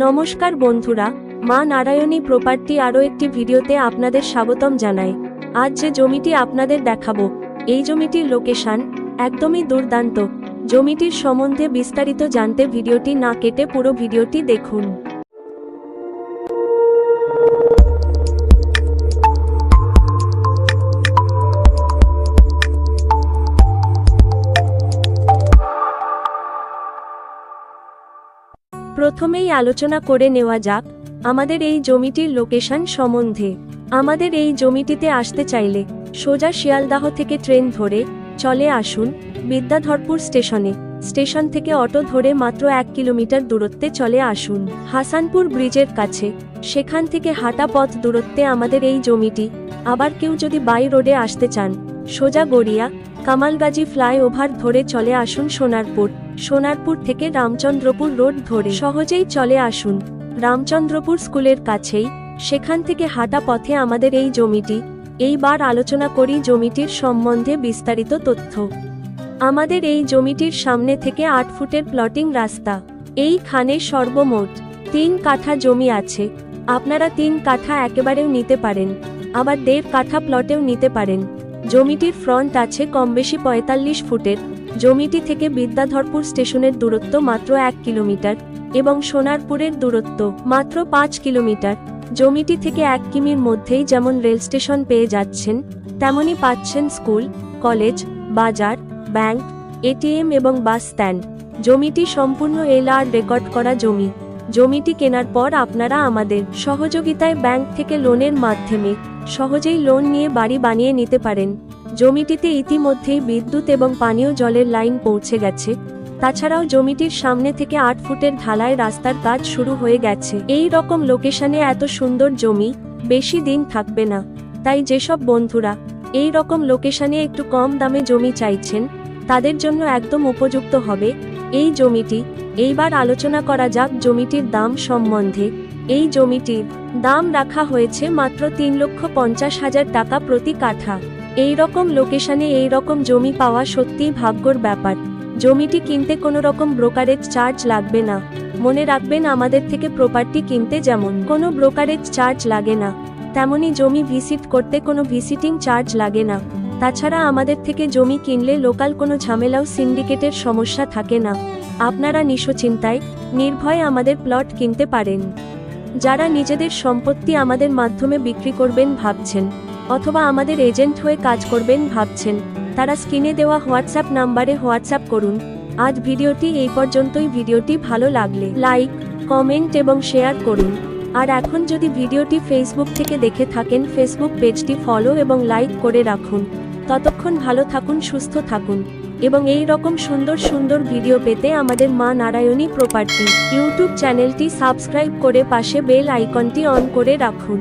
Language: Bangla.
নমস্কার বন্ধুরা, মা নারায়ণী প্রপার্টি আরও একটি ভিডিওতে আপনাদের স্বাগতম জানাই। আজ যে জমিটি আপনাদের দেখাবো, এই জমিটির লোকেশান একদমই দুর্দান্ত। জমিটির সম্বন্ধে বিস্তারিত জানতে ভিডিওটি না কেটে পুরো ভিডিওটি দেখুন। প্রথমেই আলোচনা করে নেওয়া যাক, আমাদের এই জমিটির লোকেশন সম্বন্ধে। আমাদের এই জমিটিতে আসতে চাইলে সোজা শিয়ালদাহ থেকে ট্রেন ধরে চলে আসুন বিদ্যাধরপুর স্টেশনে। স্টেশন থেকে অটো ধরে মাত্র এক কিলোমিটার দূরত্বে চলে আসুন। হাসানপুর ব্রিজের কাছে, সেখান থেকে হাঁটা পথ দূরত্বে আমাদের এই জমিটি। আবার কেউ যদি বাই রোডে আসতে চান, সোজা গড়িয়া কামালগাজী ফ্লাইওভার ধরে চলে আসুন সোনারপুর। সোনারপুর থেকে রামচন্দ্রপুর রোড ধরে সহজেই চলে আসুন। রামচন্দ্রপুর স্কুলের কাছেই, সেখান থেকে হাঁটা পথে আমাদের এই জমিটি। এইবার আলোচনা করি জমিটির সম্বন্ধে বিস্তারিত তথ্য। আমাদের এই জমিটির সামনে থেকে আট ফুটের প্লটিং রাস্তা। এইখানে সর্বমোট তিন কাঠা জমি আছে। আপনারা তিন কাঠা একেবারেও নিতে পারেন। আবার দেড় কাঠা প্লটেও নিতে পারেন। জমিটির ফ্রন্ট আছে কম বেশি পঁয়তাল্লিশ ফুটের। জমিটি থেকে বিদ্যাধরপুর স্টেশনের দূরত্ব মাত্র এক কিলোমিটার এবং সোনারপুরের দূরত্ব মাত্র পাঁচ কিলোমিটার। জমিটি থেকে এক কিমির মধ্যেই যেমন রেল স্টেশন পেয়ে যাচ্ছেন তেমনি পাচ্ছেন স্কুল, কলেজ, বাজার, ব্যাংক, এটিএম এবং বাস স্ট্যান্ড। জমিটি সম্পূর্ণ এলআর রেকর্ড করা জমি। জমিটি কেনার পর আপনারা আমাদের সহযোগিতায় ব্যাংক থেকে লোনের মাধ্যমে সহজেই লোন নিয়ে বাড়ি বানিয়ে নিতে পারেন। জমিটিতে ইতিমধ্যেই বিদ্যুৎ এবং পানীয় জলের লাইন পৌঁছে গেছে। তাছাড়াও জমিটির সামনে থেকে আট ফুটের ঢালাই রাস্তার কাজ শুরু হয়ে গেছে। এই রকম লোকেশনে এত সুন্দর জমি বেশি দিন থাকবে না। তাই যেসব বন্ধুরা এই রকম লোকেশনে একটু কম দামে জমি চাইছেন তাদের জন্য একদম উপযুক্ত হবে। এই জমিটি, এইবার আলোচনা করা যাক জমিটির দাম সম্বন্ধে। এই জমিটির দাম রাখা হয়েছে মাত্র তিন লক্ষ পঞ্চাশ হাজার টাকা প্রতি কাঠা। এই রকম লোকেশনে এই রকম জমি পাওয়া সত্যিই ভাগ্যর ব্যাপার। জমিটি কিনতে কোনো রকম ব্রোকারেজ চার্জ লাগবে না। মনে রাখবেন আমাদের থেকে প্রপার্টি কিনতে যেমন কোনো ব্রোকারেজ চার্জ লাগে না, তেমনি জমি ভিজিট করতে কোনো ভিজিটিং চার্জ লাগে না। তাছাড়া আমাদের থেকে জমি কিনলে লোকাল কোনো ঝামেলাও সিন্ডিকেটের সমস্যা থাকে না। আপনারা নিঃচিন্তায় নির্ভয়ে আমাদের প্লট কিনতে পারেন। যারা নিজেদের সম্পত্তি আমাদের মাধ্যমে বিক্রি করবেন ভাবছেন, অথবা আমাদের এজেন্ট হয়ে কাজ করবেন ভাবছেন, তারা স্ক্রিনে দেওয়া হোয়াটসঅ্যাপ নাম্বারে হোয়াটসঅ্যাপ করুন। আজ ভিডিওটি এই পর্যন্তই। ভিডিওটি ভালো লাগলে লাইক, কমেন্ট এবং শেয়ার করুন। আর এখন যদি ভিডিওটি ফেসবুক থেকে দেখে থাকেন, ফেসবুক পেজটি ফলো এবং লাইক করে রাখুন। ততক্ষণ ভালো থাকুন, সুস্থ থাকুন। এবং এই রকম সুন্দর সুন্দর ভিডিও পেতে আমাদের মা নারায়ণী প্রপার্টি ইউটিউব চ্যানেলটি সাবস্ক্রাইব করে পাশে বেল আইকনটি অন করে রাখুন।